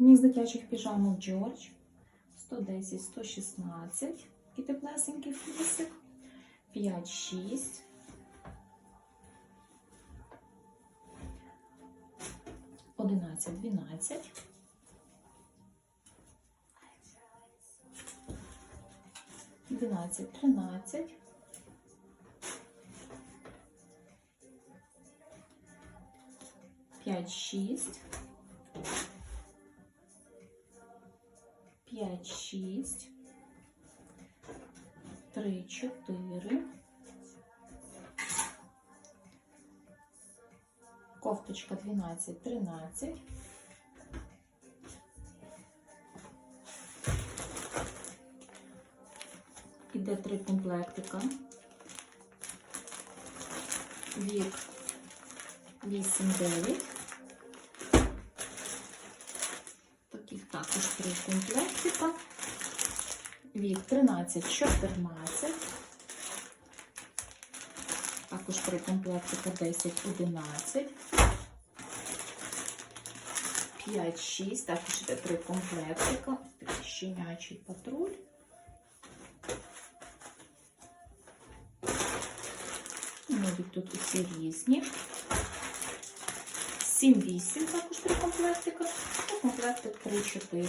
Міс дитячих піжамок Джордж. 110, 116. І теплесенький флісик. 5, 6. Одинадцять, дванадцять. Дванадцять, тринадцять. П'ять, шість. П'ять, шість. Три, чотири. Кофточка 12, 13. Іде три комплектика. Вік 8, також три комплектика. Вік 13, 14. Також три комплектика 10, 11. 5, 6. Також іде три комплектика. Щенячий патруль. Навіть тут усі різні. 7, 8, також три комплектика. І комплектик 3, 4.